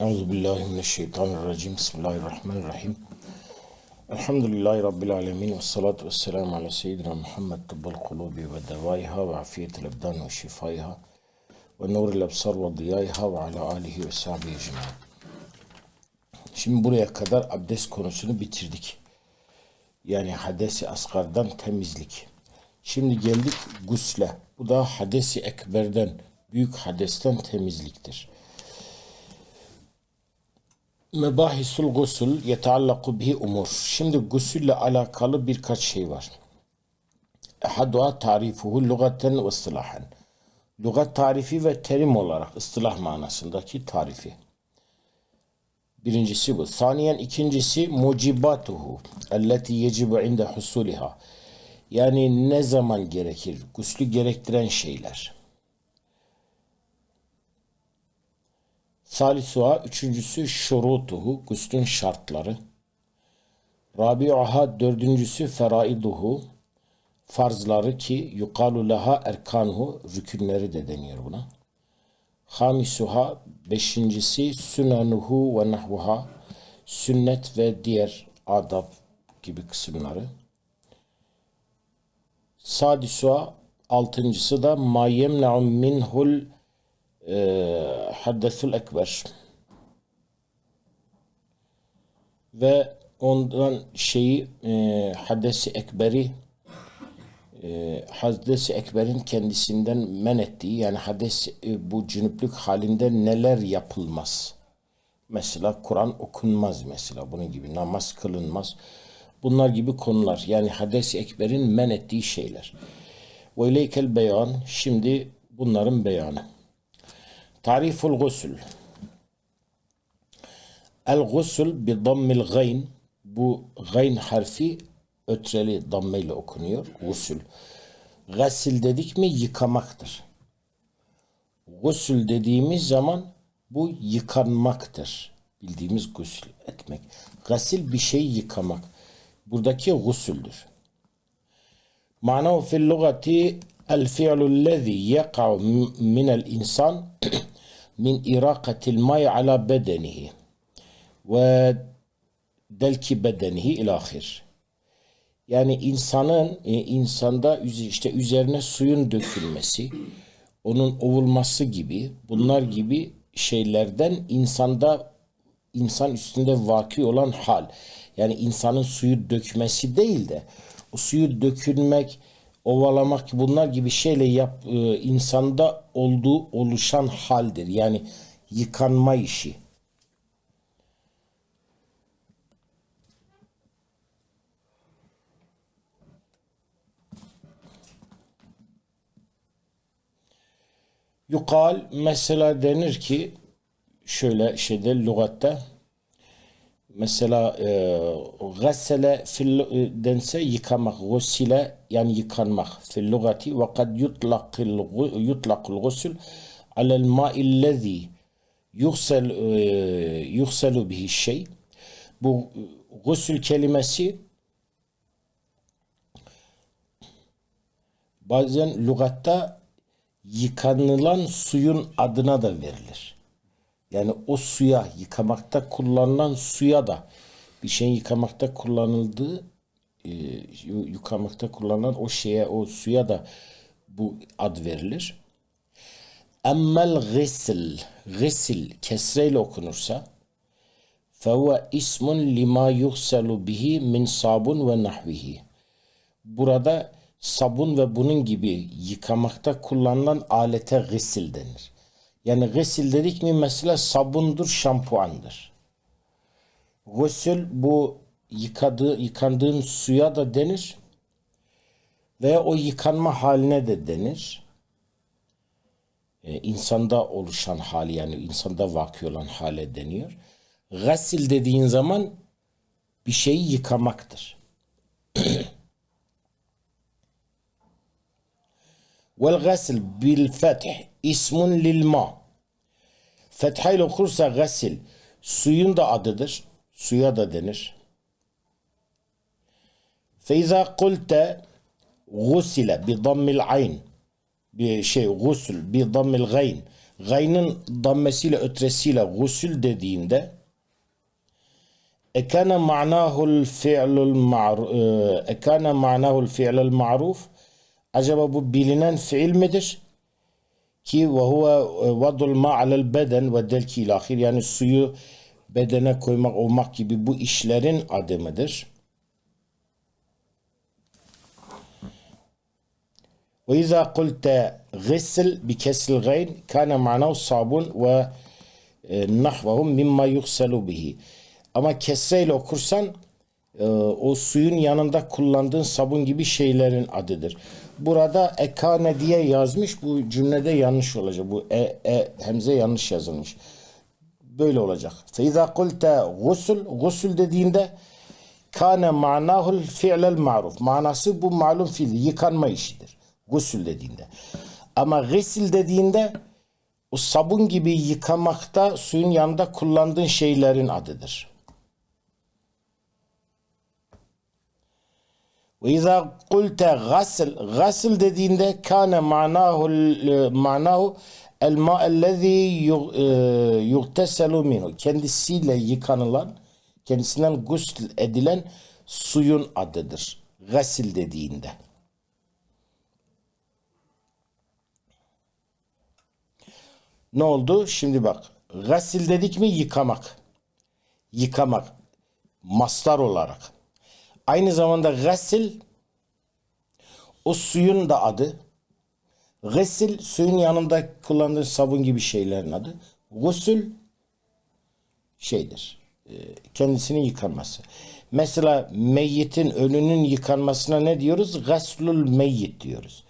Euzu billahi mineşşeytanirracim. Bismillahirrahmanirrahim. Elhamdülillahi rabbil alamin ve salatu vesselam ala seyyidina Muhammed tıbbal kulubi ve devaiha ve afiyetil ebdan ve şifaiha ve nuril absar ve diyaiha ve ala alihi ve sahbihi ecmaîn. Şimdi buraya kadar abdest konusunu bitirdik. Yani hadesi asgardan temizlik. Şimdi geldik gusle. Bu da hadesi ekberden, büyük hadesten temizliktir. Mebahisul gusül yeteallaku bihi umur. Şimdi gusülle alakalı birkaç şey var. Ehaduha tarifuhu lugaten ve ıstılahen. Lugat tarifi ve terim olarak ıstılah manasındaki tarifi. Birincisi bu. Saniyen ikincisi mucibatuhu elleti yecibu inde husuliha. Yani ne zaman gerekir? Guslü gerektiren şeyler. Salisuha üçüncüsü şurutuhu guslün şartları. Rabi'aha dördüncüsü feraiduhu farzları ki yukalu leha erkanuhu rükünleri de deniyor buna. Hamisuha beşincisi sünanuhu ve nahvuha sünnet ve diğer adab gibi kısımları. Sadisuha altıncısı da ma yemna'u minhul haddesul ekber ve ondan şeyi e, haddesi ekberi e, hadesi ekberin kendisinden men ettiği yani hades e, bu cünüplük halinde neler yapılmaz. Mesela Kur'an okunmaz mesela bunun gibi namaz kılınmaz. Bunlar gibi konular yani hades ekberin men ettiği şeyler. Ve ileykel beyan şimdi bunların beyanı. El gusül bi dammil gayn. Bu gayn harfi ötreli dammeyle okunuyor. Gusül. Gasil dedik mi yıkamaktır. Gusül dediğimiz zaman bu yıkanmaktır. Bildiğimiz gusül etmek. Gasil bir şey yıkamak. Buradaki gusüldür. Manav fil lugati el fi'lu lezi yeka'u minel insan min irakatil may ala bedenihi ve delki bedenihi ilahir. Yani insanın e, insanda işte üzerine suyun dökülmesi, onun ovulması gibi bunlar gibi şeylerden insanda insan üstünde vaki olan hal. Yani insanın suyu dökmesi değil de o suyu dökülmek, ovalamak bunlar gibi şeyle yap, e, insanda olduğu oluşan haldir. Yani yıkanma işi. Yukal mesela denir ki şöyle şeyde lügatta mesela e, gassele fil e, dense yıkamak gusile yani yıkanmak fil lugati ve kad yutlaqil yutlaqul gusul alel ma'illezi yuksel e, yukselu bihi şey bu gusül kelimesi bazen lügatta yıkanılan suyun adına da verilir. Yani o suya yıkamakta kullanılan suya da bir şeyin yıkamakta kullanıldığı e, yıkamakta kullanılan o şeye o suya da bu ad verilir. Emmel gısil gısil kesreyle okunursa fehuve ismun lima yuhselu bihi min sabun ve nahvihi. Burada sabun ve bunun gibi yıkamakta kullanılan alete gısil denir. Yani gısil dedik mi mesela sabundur, şampuandır. Gusül bu yıkadığı, yıkandığın suya da denir. Veya o yıkanma haline de denir. Ee, insanda oluşan hali yani insanda vaki olan hale deniyor. Gasil dediğin zaman bir şeyi yıkamaktır. Vel gasil bil feth ismun lil ma. Fethayla okursa gasil suyun da adıdır. Suya da denir. Feiza kulte gusile bi dammil ayn bir şey gusül bi dammil gayn gaynın dammesiyle ötresiyle gusül dediğinde ekane ma'nahul fi'lul ma'ruf ekane ma'nahul fi'lul ma'ruf acaba bu bilinen fiil midir? ki ve huve vadul ma beden ve delki ilahir yani suyu bedene koymak olmak gibi bu işlerin adımıdır. Ve izâ kulte gısl bi kesil gayn kâne ma'nav sabun ve e, nahvahum mimma yukselu bihi. Ama kesreyle okursan e, o suyun yanında kullandığın sabun gibi şeylerin adıdır burada ekane diye yazmış. Bu cümlede yanlış olacak. Bu e, e hemze yanlış yazılmış. Böyle olacak. Feiza kulte gusul. Gusul dediğinde kane manahul fi'lel maruf. Manası bu malum fiil. Yıkanma işidir. Gusul dediğinde. Ama gısil dediğinde o sabun gibi yıkamakta suyun yanında kullandığın şeylerin adıdır. Ve izâ kulte gasl, gasl dediğinde kâne manahu manahu el ma'ellezî yugteselu minhu. Kendisiyle yıkanılan, kendisinden gusl edilen suyun adıdır. Gasil dediğinde. Ne oldu? Şimdi bak. Gasil dedik mi yıkamak. Yıkamak. Mastar olarak. Aynı zamanda gasil o suyun da adı. Gısil suyun yanında kullandığı sabun gibi şeylerin adı. Gusül şeydir. e, Kendisinin yıkanması. Mesela meyyitin ölünün yıkanmasına ne diyoruz? Gaslul meyyit diyoruz.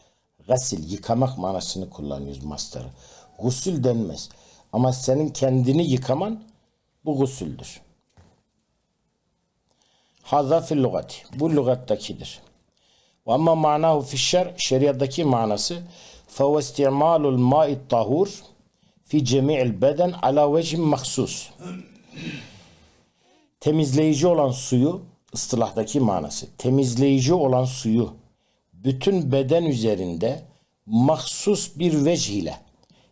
Gasil yıkamak manasını kullanıyoruz mastarı. Gusül denmez. Ama senin kendini yıkaman bu gusüldür. Haza fil lugati. Bu lügattakidir. Ve ama manahu fi şer, şeriattaki manası فهو استعمال الماء الطهور في جميع البدن على وجه مخصوص. Temizleyici olan suyu ıstılahdaki manası temizleyici olan suyu bütün beden üzerinde mahsus bir vecih ile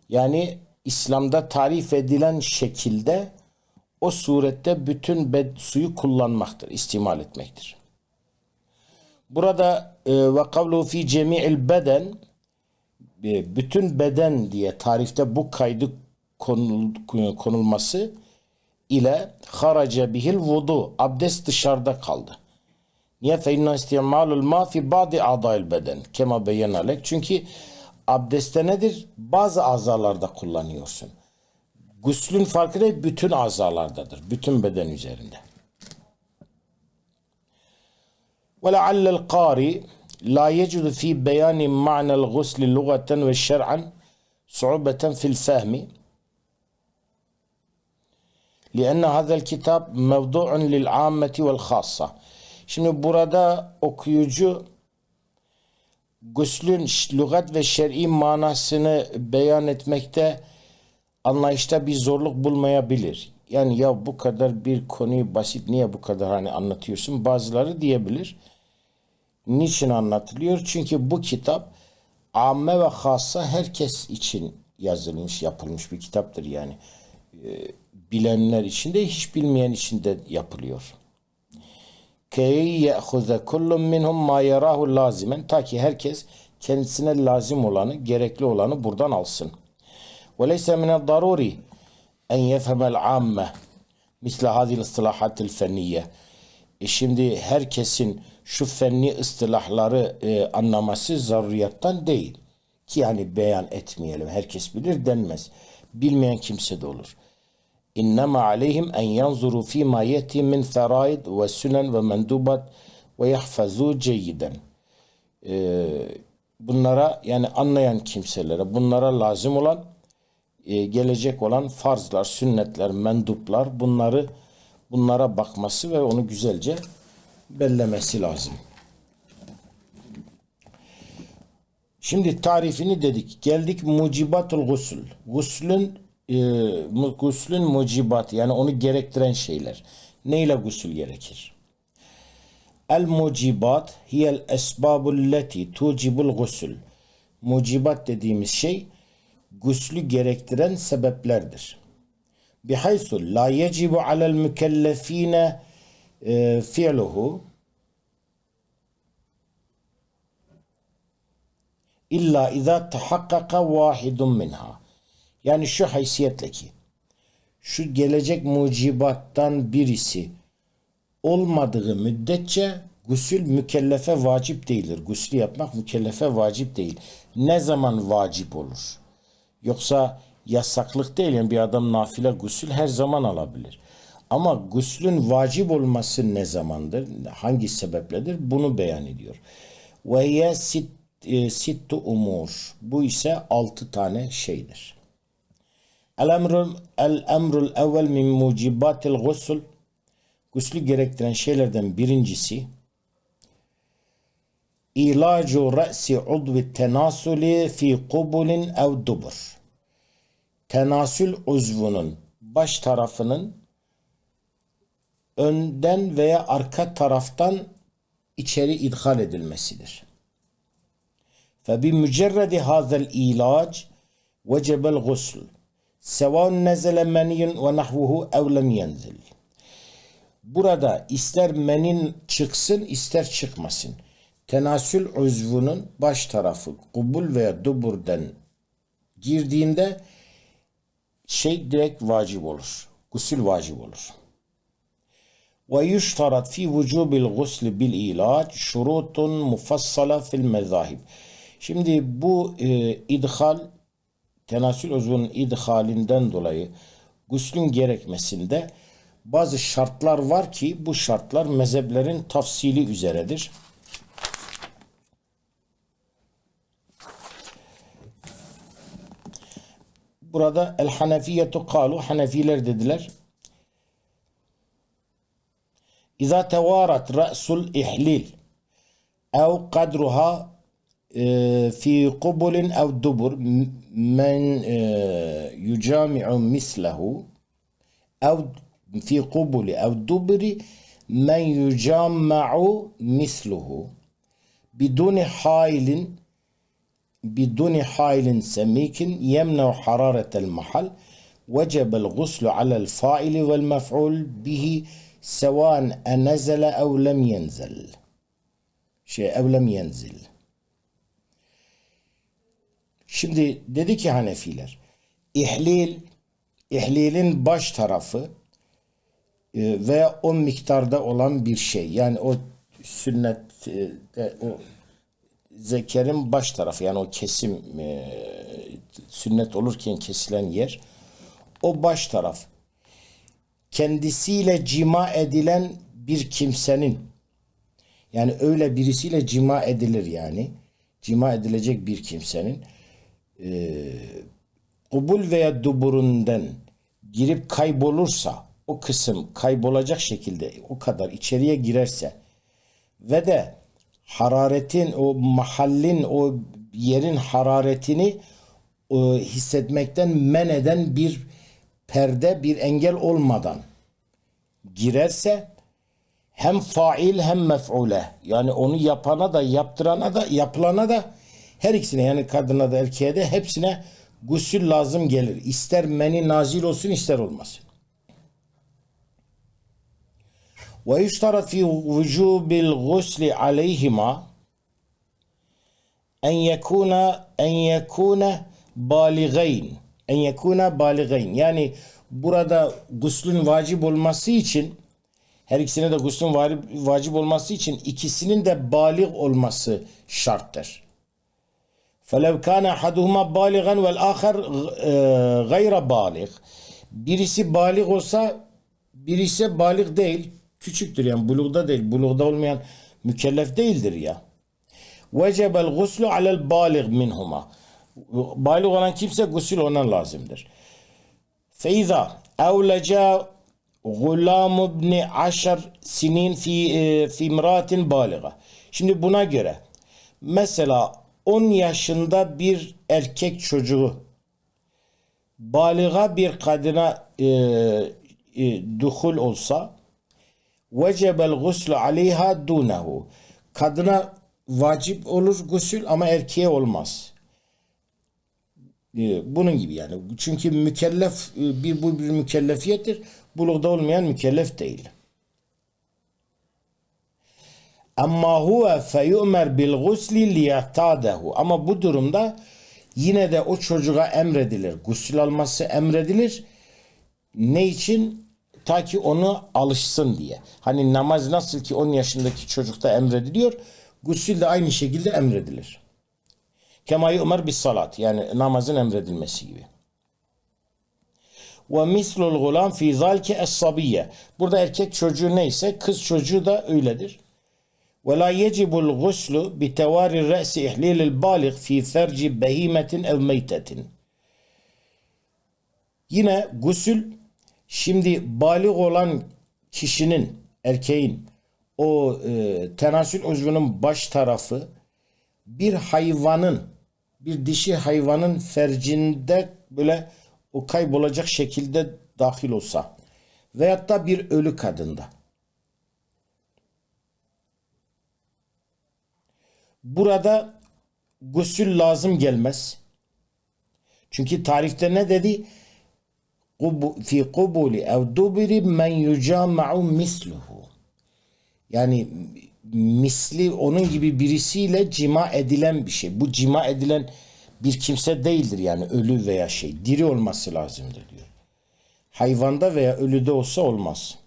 yani İslam'da tarif edilen şekilde o surette bütün bed, suyu kullanmaktır, istimal etmektir. Burada e, ve kavlu fi cemi'il beden e, bütün beden diye tarifte bu kaydı konul, konulması ile haraca bihil vudu abdest dışarıda kaldı. Niye? Fe inna istimalul ma fi ba'di a'dail beden. Kema beyenalek. Çünkü abdestte nedir? Bazı azalarda kullanıyorsun. Guslün farkı ne? Bütün azalardadır. Bütün beden üzerinde. ولعل القارئ لا يجد في بيان معنى الغسل لغة وشرعا صعوبة في الفهم لأن هذا الكتاب موضوع للعامة والخاصة Şimdi burada okuyucu guslün lügat ve şer'i manasını beyan etmekte anlayışta bir zorluk bulmayabilir. Yani ya bu kadar bir konuyu basit niye bu kadar hani anlatıyorsun? Bazıları diyebilir. Niçin anlatılıyor? Çünkü bu kitap amme ve hassa herkes için yazılmış, yapılmış bir kitaptır yani. Ee, bilenler için de hiç bilmeyen için de yapılıyor. Key ye'huze kullun minhum ma yarahu lazimen ta ki herkes kendisine lazım olanı, gerekli olanı buradan alsın. Leyse minel daruri en yefhemel amme misle hadil istilahatil fenniye. E şimdi herkesin şu fenni ıstılahları e, anlaması zaruriyattan değil. Ki yani beyan etmeyelim. Herkes bilir denmez. Bilmeyen kimse de olur. İnnemâ aleyhim en yanzuru fîmâ yeti min feraid ve sünen ve mendubat ve yahfazû ceyyiden. Ee, bunlara yani anlayan kimselere bunlara lazım olan e, gelecek olan farzlar, sünnetler, menduplar bunları bunlara bakması ve onu güzelce bellemesi lazım. Şimdi tarifini dedik. Geldik mucibatul gusül. Guslün e, guslün mucibat yani onu gerektiren şeyler. Neyle gusül gerekir? El mucibat hiyel esbabul leti tucibul gusül. Mucibat dediğimiz şey guslü gerektiren sebeplerdir. Bihaysu la yecibu alel mükellefine e, fi'luhu illa izâ tahakkaka vahidun minha. Yani şu haysiyetle ki şu gelecek mucibattan birisi olmadığı müddetçe gusül mükellefe vacip değildir. Guslü yapmak mükellefe vacip değil. Ne zaman vacip olur? Yoksa yasaklık değil. Yani bir adam nafile gusül her zaman alabilir. Ama guslün vacip olması ne zamandır? Hangi sebepledir? Bunu beyan ediyor. Ve ye sit, e, sittu umur. Bu ise altı tane şeydir. El emrul, el emrul evvel min mucibatil gusül. Guslü gerektiren şeylerden birincisi İlacu re'si udvi tenasuli fi kubulin ev dubur Tenasül uzvunun baş tarafının önden veya arka taraftan içeri idhal edilmesidir. فبمجرد هذا الإيلاج وجب الغسل سواء نزل مني ونحوه أو لم ينزل Burada ister menin çıksın ister çıkmasın. Tenasül uzvunun baş tarafı kubul veya duburdan girdiğinde şey direkt vacip olur. Gusül vacip olur. Ve yuştarat fi vücubil gusli bil ilaç şurutun mufassala fil mezahib. Şimdi bu e, idhal tenasül uzvunun idhalinden dolayı guslün gerekmesinde bazı şartlar var ki bu şartlar mezheplerin tafsili üzeredir. Burada el hanefiyetu kalu hanefiler dediler. İza tevarat ra'sul ihlil ev kadruha e, fi kubulin ev dubur men e, yucami'u mislehu ev في قبل أو دبر من يجمع مثله بدون حائل بدون حائل سميك يمنع حرارة المحل وجب الغسل على الفاعل والمفعول به سواء نزل أو لم ينزل şey أو لم ينزل Şimdi dedi ki Hanefiler ihlil ihlilin baş tarafı e, veya o miktarda olan bir şey. Yani o sünnet e, o zekerin baş tarafı yani o kesim e, sünnet olurken kesilen yer o baş taraf. Kendisiyle cima edilen bir kimsenin yani öyle birisiyle cima edilir yani cima edilecek bir kimsenin e, kubul veya duburundan girip kaybolursa o kısım kaybolacak şekilde o kadar içeriye girerse ve de hararetin o mahallin o yerin hararetini o, hissetmekten men eden bir perde bir engel olmadan girerse hem fail hem mef'ule yani onu yapana da yaptırana da yapılana da her ikisine yani kadına da erkeğe de hepsine gusül lazım gelir. İster meni nazil olsun ister olmasın. ويشترط في وجوب الغسل عليهما أن يكون أن يكون بالغين en yekuna baligayn yani burada guslün vacip olması için her ikisine de guslün vacip, vacip olması için ikisinin de balik olması şarttır. فَلَوْ كَانَ أَحَدُهُمَا بَالِغًا وَالْآخَرْ غَيْرَ بَالِغ Birisi balik olsa birisi balik değil küçüktür yani bulugda değil. Bulugda olmayan mükellef değildir ya. Vecebel guslu alel balig minhuma. Balig olan kimse gusül ona lazımdır. Feiza evleca gulam ibni aşar sinin fi, e, fi imratin baliga. Şimdi buna göre mesela 10 yaşında bir erkek çocuğu baliga bir kadına e, e, duhul olsa vecebel guslu aleyha dunehu. Kadına vacip olur gusül ama erkeğe olmaz. Ee, Bunun gibi yani. Çünkü mükellef e, bir bu bir mükellefiyettir. Bulugda olmayan mükellef değil. Amma huve feyu'mer bil gusli liyahtadehu. Ama bu durumda yine de o çocuğa emredilir. Gusül alması emredilir. Ne için? Ta ki onu alışsın diye. Hani namaz nasıl ki 10 yaşındaki çocukta emrediliyor. Gusül de aynı şekilde emredilir. Kema yu'mer bis salat. Yani namazın emredilmesi gibi. Ve mislul gulam fi zalke es-sabiyye. Burada erkek çocuğu neyse kız çocuğu da öyledir. Ve la yecibul guslu bi tevari re'si ihlilil balig fi ferci behimetin ev meytetin. Yine gusül şimdi balig olan kişinin erkeğin o e, tenasül uzvunun baş tarafı bir hayvanın bir dişi hayvanın fercinde böyle o kaybolacak şekilde dahil olsa veyahut da bir ölü kadında. Burada gusül lazım gelmez. Çünkü tarifte ne dedi? Fi kubuli ev dubiri men yucama'u misluhu. Yani misli onun gibi birisiyle cima edilen bir şey. Bu cima edilen bir kimse değildir yani ölü veya şey. Diri olması lazımdır diyor. Hayvanda veya ölüde olsa olmaz.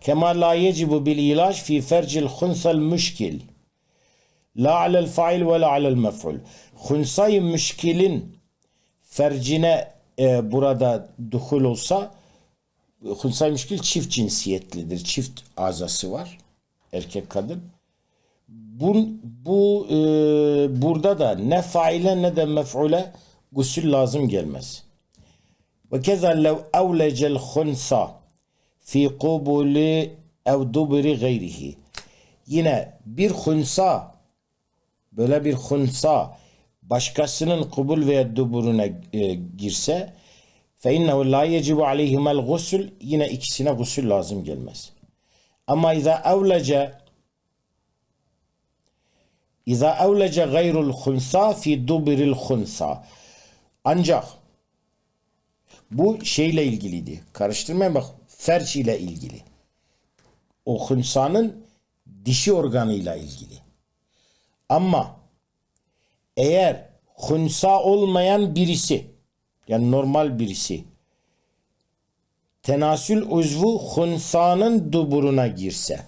Kema la yecibu bil ilaç fi fercil hunsal müşkil. La alel fail ve la alel mef'ul. Hunsay müşkilin fercine e, burada duhul olsa hunsay müşkil çift cinsiyetlidir. Çift azası var. Erkek kadın. Bu, bu e, burada da ne faile ne de mef'ule gusül lazım gelmez. Ve keza lev evlecel hunsa fi kubuli ev dubri gayrihi. Yine bir hunsa böyle bir hunsa başkasının kubul veya duburuna e, girse fe innehu la yecibu aleyhimel gusül yine ikisine gusül lazım gelmez. Ama izâ evlece İza evlece gayrul hunsa fi dubiril hunsa. Ancak bu şeyle ilgiliydi. Karıştırmayın bak ferç ile ilgili. O hunsanın dişi organıyla ilgili. Ama eğer hunsa olmayan birisi yani normal birisi tenasül uzvu hunsanın duburuna girse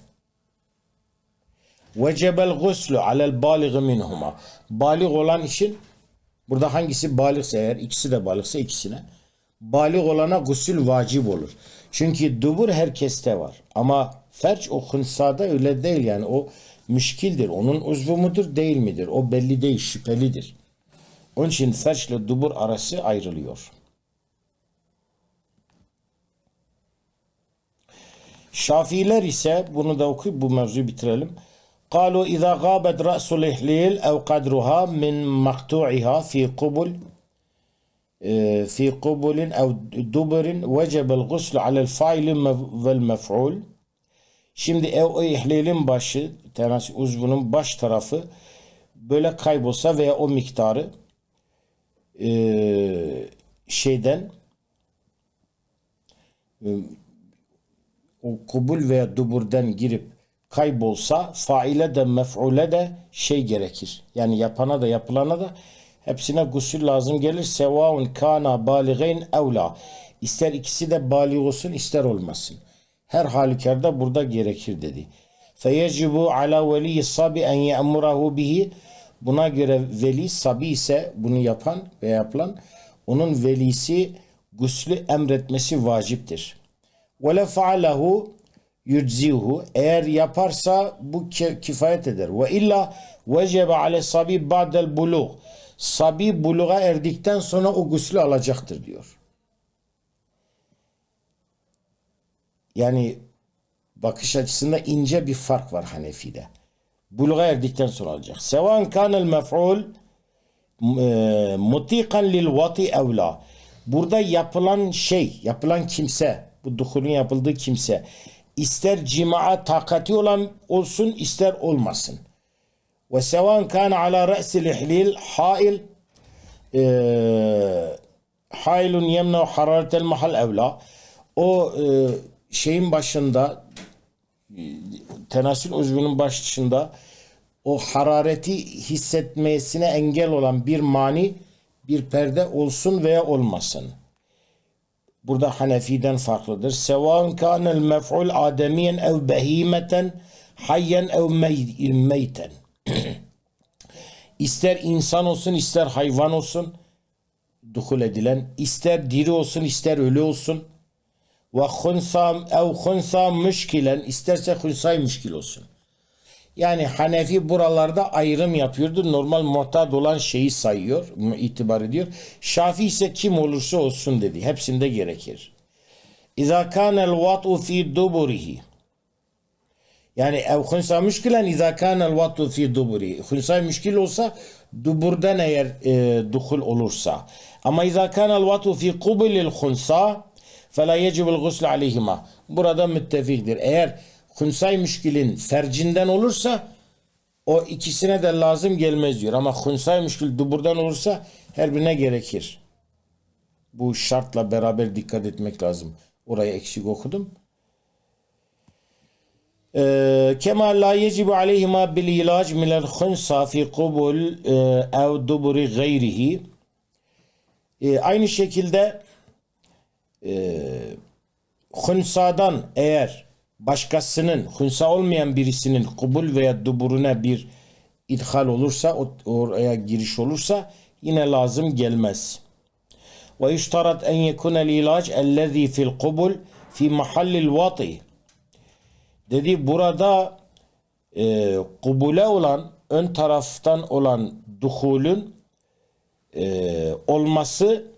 vecebel guslu alel baligı minhuma. Balig olan için burada hangisi baligse eğer ikisi de baligse ikisine balig olana gusül vacip olur. Çünkü dubur herkeste var. Ama ferç o hınsada öyle değil yani o müşkildir. Onun uzvu mudur değil midir? O belli değil şüphelidir. Onun için ferç ile dubur arası ayrılıyor. Şafiiler ise bunu da okuyup bu mevzuyu bitirelim. قالوا إذا غابت رأس الإحليل أو قدرها من مقطوعها في قبل في قبل أو دبر وجب الغسل على الفاعل والمفعول Şimdi ev o ihlilin başı, tenas uzvunun baş tarafı böyle kaybolsa veya o miktarı e, şeyden e, o kubul veya duburdan girip kaybolsa faile de mef'ule de şey gerekir. Yani yapana da yapılana da hepsine gusül lazım gelir. Sevaun kana baligeyn evla. İster ikisi de bali olsun ister olmasın. Her halükarda burada gerekir dedi. Feyecibu ala veli sabi en ye'murahu bihi. Buna göre veli sabi ise bunu yapan ve yapılan onun velisi guslü emretmesi vaciptir. Ve le fa'alehu yüdzihu eğer yaparsa bu kifayet eder. Ve illa vecebe ale sabi ba'del bulug. Sabi buluğa erdikten sonra o guslü alacaktır diyor. Yani bakış açısında ince bir fark var Hanefi'de. Buluğa erdikten sonra alacak. Sevan kanel mef'ul mutikan lil vati evla. Burada yapılan şey, yapılan kimse, bu duhulun yapıldığı kimse ister cimaa takati olan olsun ister olmasın. Ve sevan kan ala re'sil ihlil hail e, haylun yemna hararetel mahal evla o e, şeyin başında tenasül uzvunun başında o harareti hissetmesine engel olan bir mani bir perde olsun veya olmasın. Burada Hanefi'den farklıdır. Sevan kanel mef'ul ademiyen ev behimeten hayyen ev mey- meyten. İster insan olsun ister hayvan olsun dukul edilen, ister diri olsun ister ölü olsun ve hunsa ev hunsa müşkilen isterse hunsay müşkil olsun. Yani Hanefi buralarda ayrım yapıyordu. Normal muhtat olan şeyi sayıyor, itibar ediyor. Şafi ise kim olursa olsun dedi. Hepsinde gerekir. İza kanel vat'u fi duburihi. Yani ev hunsa müşkilen izâ kânel vat'u fi duburi. Hunsa müşkil olsa duburdan eğer e, dukul olursa. Ama izâ kânel vat'u fi kubilil hunsa فَلَا يَجِبُ الْغُسْلُ عَلَيْهِمَا Burada müttefiktir. Eğer hunsay müşkilin fercinden olursa o ikisine de lazım gelmez diyor. Ama hunsay müşkil duburdan olursa her birine gerekir. Bu şartla beraber dikkat etmek lazım. Orayı eksik okudum. كما لا يجب عليهما بالعلاج من الخنثى في قبل أو دبر غيره E, aynı şekilde e, hünsadan eğer başkasının hünsa olmayan birisinin kubul veya duburuna bir idhal olursa oraya giriş olursa yine lazım gelmez. Ve yüştarat en yekunel ilaç ellezî fil kubul fi mahallil vati. Dedi burada e, kubule olan ön taraftan olan duhulün e, olması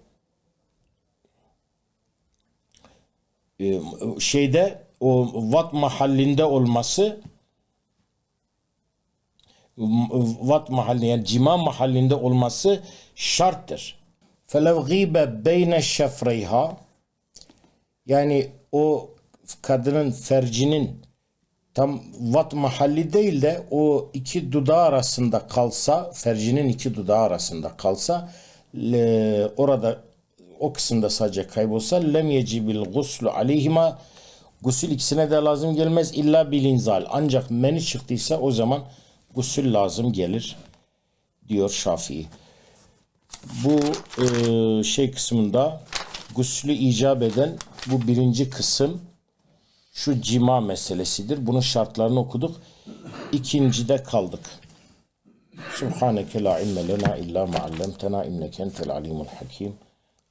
şeyde o vat mahallinde olması vat mahalli yani cima mahallinde olması şarttır. Felev gîbe beyne şefreyha yani o kadının fercinin tam vat mahalli değil de o iki dudağı arasında kalsa fercinin iki dudağı arasında kalsa le- orada o kısımda sadece kaybolsa lem yecibil guslu aleyhima gusül ikisine de lazım gelmez illa bilinzal ancak meni çıktıysa o zaman gusül lazım gelir diyor Şafii. Bu e, şey kısmında guslü icap eden bu birinci kısım şu cima meselesidir. Bunun şartlarını okuduk. İkincide kaldık. Subhaneke la ilme lena illa ma allamtena inneke entel alimul hakim.